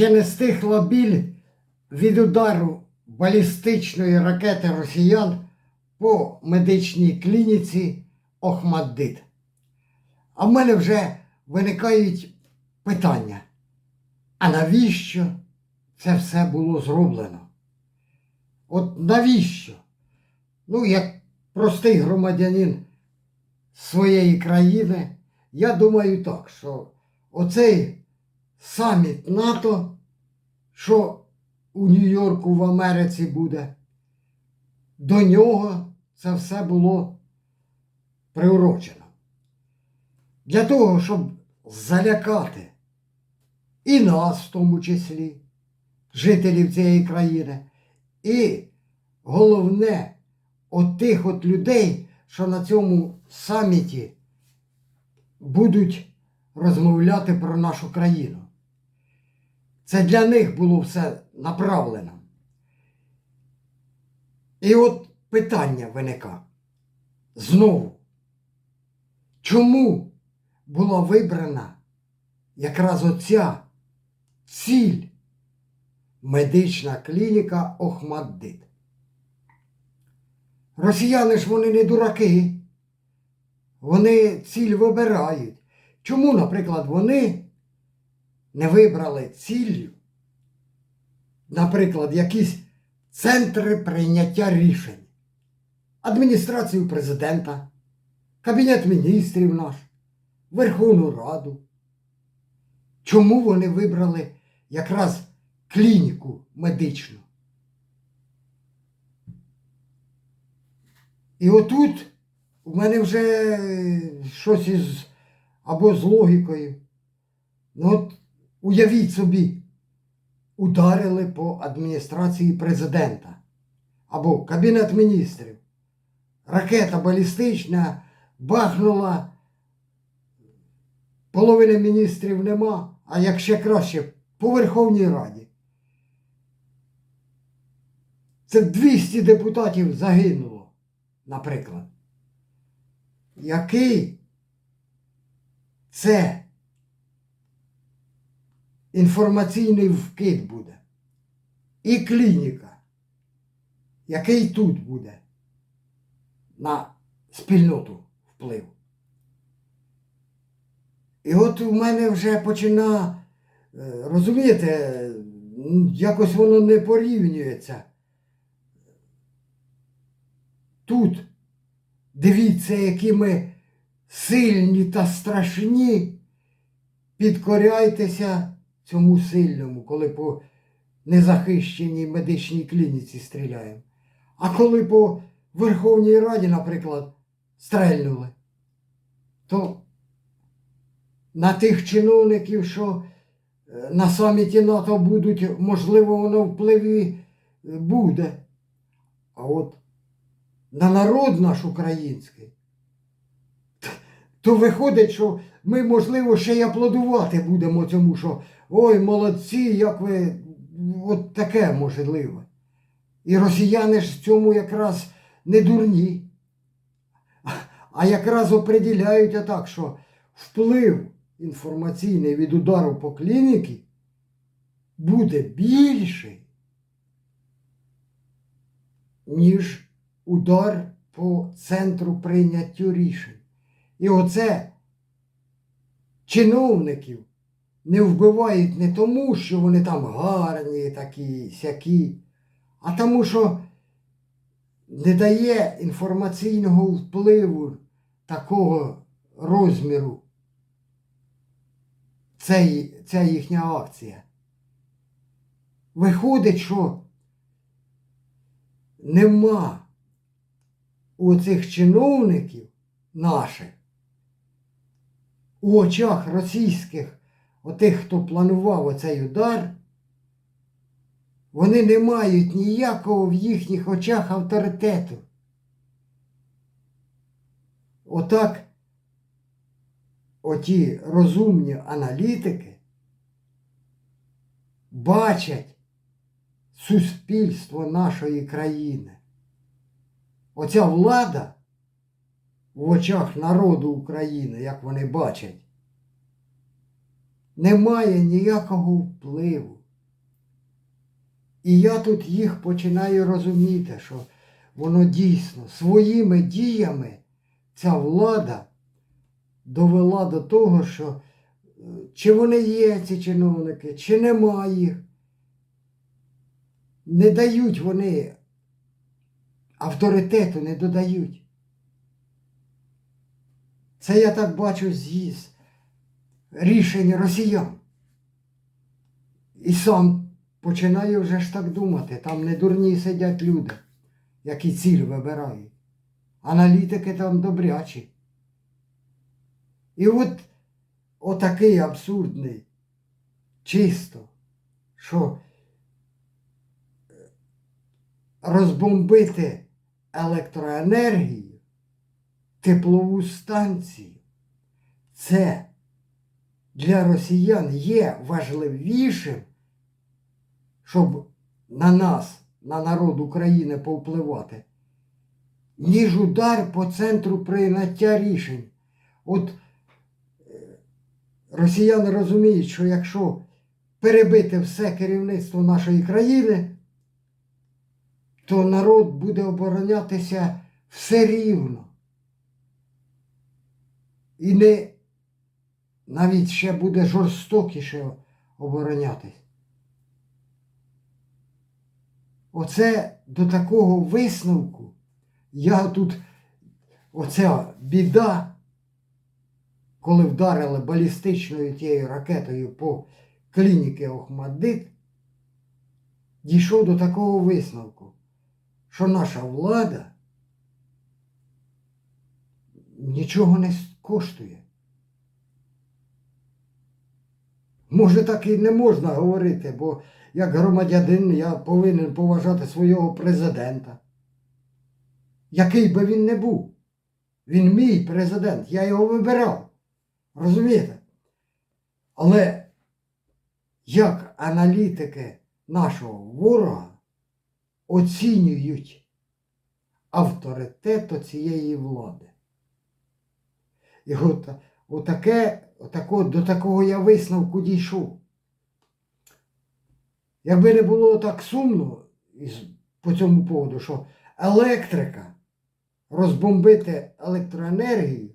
Ще не стихла біль від удару балістичної ракети росіян по медичній клініці Охмаддит. А в мене вже виникають питання. А навіщо це все було зроблено? От навіщо? Ну, як простий громадянин своєї країни, я думаю так, що оцей саміт НАТО, що у Нью-Йорку в Америці буде, до нього це все було приурочено. Для того, щоб залякати і нас, в тому числі, жителів цієї країни, і головне, от тих от людей, що на цьому саміті будуть розмовляти про нашу країну. Це для них було все направлено. І от питання виникає знову. Чому була вибрана якраз оця ціль медична клініка Охмаддит? Росіяни ж вони не дураки. Вони ціль вибирають. Чому, наприклад, вони не вибрали ціллю, наприклад, якісь центри прийняття рішень, адміністрацію президента, Кабінет міністрів наш, Верховну Раду. Чому вони вибрали якраз клініку медичну? І отут у мене вже щось із або з логікою. Ну от уявіть собі, ударили по адміністрації президента або Кабінет міністрів. Ракета балістична бахнула, половини міністрів нема, а як ще краще, по Верховній Раді. Це 200 депутатів загинуло, наприклад. Який це інформаційний вкид буде? І клініка, який тут буде на спільноту вплив? І от у мене вже почина, е, розумієте, якось воно не порівнюється. Тут дивіться, які ми сильні та страшні, підкоряйтеся цьому сильному, коли по незахищеній медичній клініці стріляємо. А коли по Верховній Раді, наприклад, стрельнули, то на тих чиновників, що е, на саміті НАТО будуть, можливо, воно впливі е, буде. А от на народ наш український, то виходить, що ми, можливо, ще й аплодувати будемо цьому, що ой, молодці, як ви от таке можливе. І росіяни ж в цьому якраз не дурні, а якраз определяють отак, що вплив інформаційний від удару по клініці буде більший, ніж удар по центру прийняття рішень. І оце чиновників не вбивають не тому, що вони там гарні, такі, сякі, а тому, що не дає інформаційного впливу такого розміру цей, ця їхня акція. Виходить, що нема у цих чиновників наших у очах російських, отих, хто планував оцей удар, вони не мають ніякого в їхніх очах авторитету. Отак оті розумні аналітики бачать суспільство нашої країни. Оця влада в очах народу України, як вони бачать, не має ніякого впливу. І я тут їх починаю розуміти, що воно дійсно своїми діями ця влада довела до того, що е, чи вони є, ці чиновники, чи нема їх. Не дають вони авторитету, не додають. Це я так бачу з'їзд рішень росіян. І сам починаю вже ж так думати. Там не дурні сидять люди, які ціль вибирають. Аналітики там добрячі. І от отакий абсурдний, чисто, що розбомбити електроенергію, теплову станцію, це для росіян є важливішим, щоб на нас, на народ України повпливати, ніж удар по центру прийняття рішень. От е, росіяни розуміють, що якщо перебити все керівництво нашої країни, то народ буде оборонятися все рівно. І не навіть ще буде жорстокіше оборонятись. Оце до такого висновку я тут, оця біда, коли вдарили балістичною тією ракетою по клініки Охмаддит, дійшов до такого висновку, що наша влада нічого не коштує. Може, так і не можна говорити, бо як громадянин я повинен поважати свого президента. Який би він не був. Він мій президент, я його вибирав. Розумієте? Але як аналітики нашого ворога оцінюють авторитет цієї влади? І от, отаке, отако, до такого я висновку дійшов. Якби не було так сумно по цьому поводу, що електрика, розбомбити електроенергію,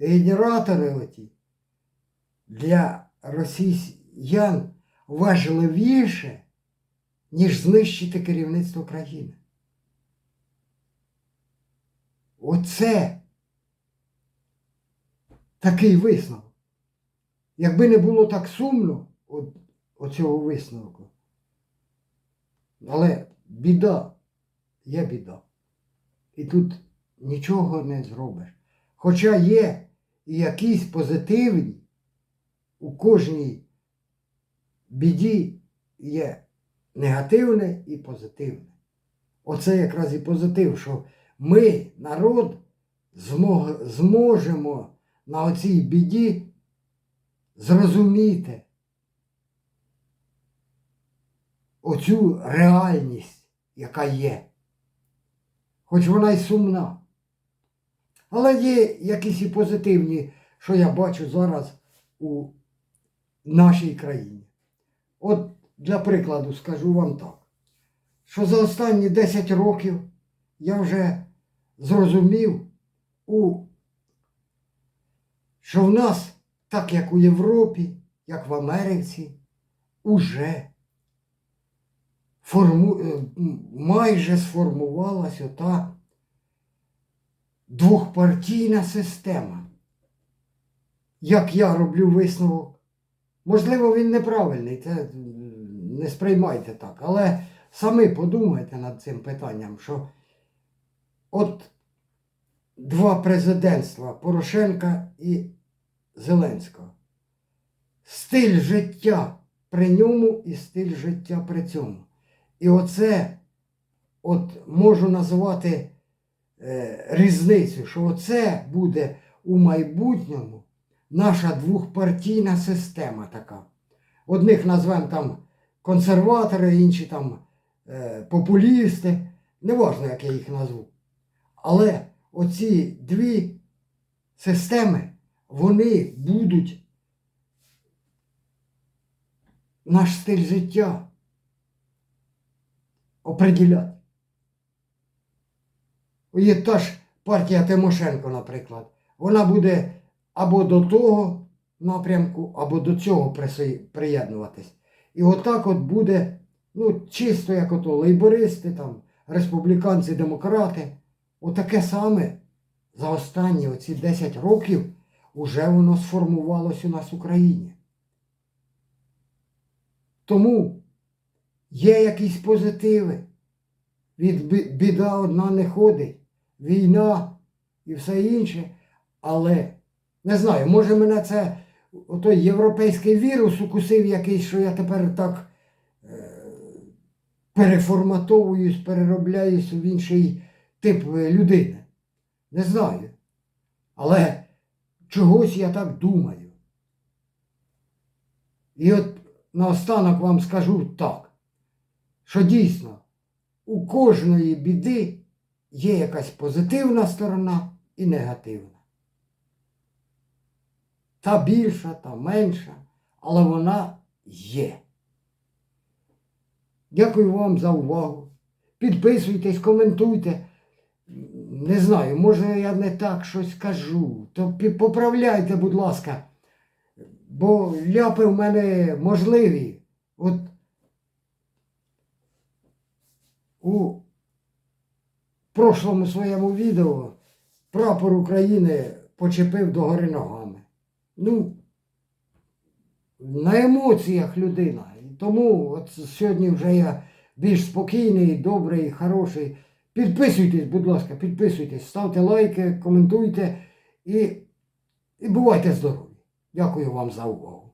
генератори оті для росіян важливіше, ніж знищити керівництво країни. Оце такий висновок. Якби не було так сумно от, оцього висновку. Але біда є біда. І тут нічого не зробиш. Хоча є і якісь позитивні, у кожній біді є негативне і позитивне. Оце якраз і позитив, що ми, народ, зможемо на оцій біді зрозуміти оцю реальність, яка є. Хоч вона й сумна. Але є якісь і позитивні, що я бачу зараз у нашій країні. От для прикладу скажу вам так, що за останні 10 років я вже зрозумів, у, що в нас, так як у Європі, як в Америці, уже форму, е, майже сформувалась ота двохпартійна система. Як я роблю висновок, можливо, він неправильний, це не сприймайте так, але самі подумайте над цим питанням, що от два президентства Порошенка і Зеленського. Стиль життя при ньому і стиль життя при цьому. І оце от можу назвати е, різницю, що оце буде у майбутньому наша двохпартійна система така. Одних назвемо там консерватори, інші там е, популісти. Неважно, як я їх назву. Але оці дві системи, вони будуть наш стиль життя. оприділяти. Є та ж партія Тимошенко, наприклад. Вона буде або до того напрямку, або до цього приєднуватись. І отак от буде, ну, чисто як ото лейбористи, там, республіканці, демократи. Отаке саме за останні оці 10 років уже воно сформувалось у нас в Україні. Тому є якісь позитиви. Від біда одна не ходить, війна і все інше. Але не знаю, може мене це отой європейський вірус укусив якийсь, що я тепер так е, переформатовуюсь, переробляюсь в інший тип е, людини. Не знаю. Але чогось я так думаю. І от наостанок вам скажу так, що дійсно у кожної біди є якась позитивна сторона і негативна. Та більша, та менша, але вона є. Дякую вам за увагу. Підписуйтесь, коментуйте. Не знаю, може я не так щось кажу. То поправляйте, будь ласка. Бо ляпи в мене можливі. От у прошлому своєму відео прапор України почепив догори ногами. Ну, на емоціях людина. Тому от сьогодні вже я більш спокійний, добрий, хороший. Підписуйтесь, будь ласка, підписуйтесь, ставте лайки, коментуйте і, і бувайте здорові. Дякую вам за увагу.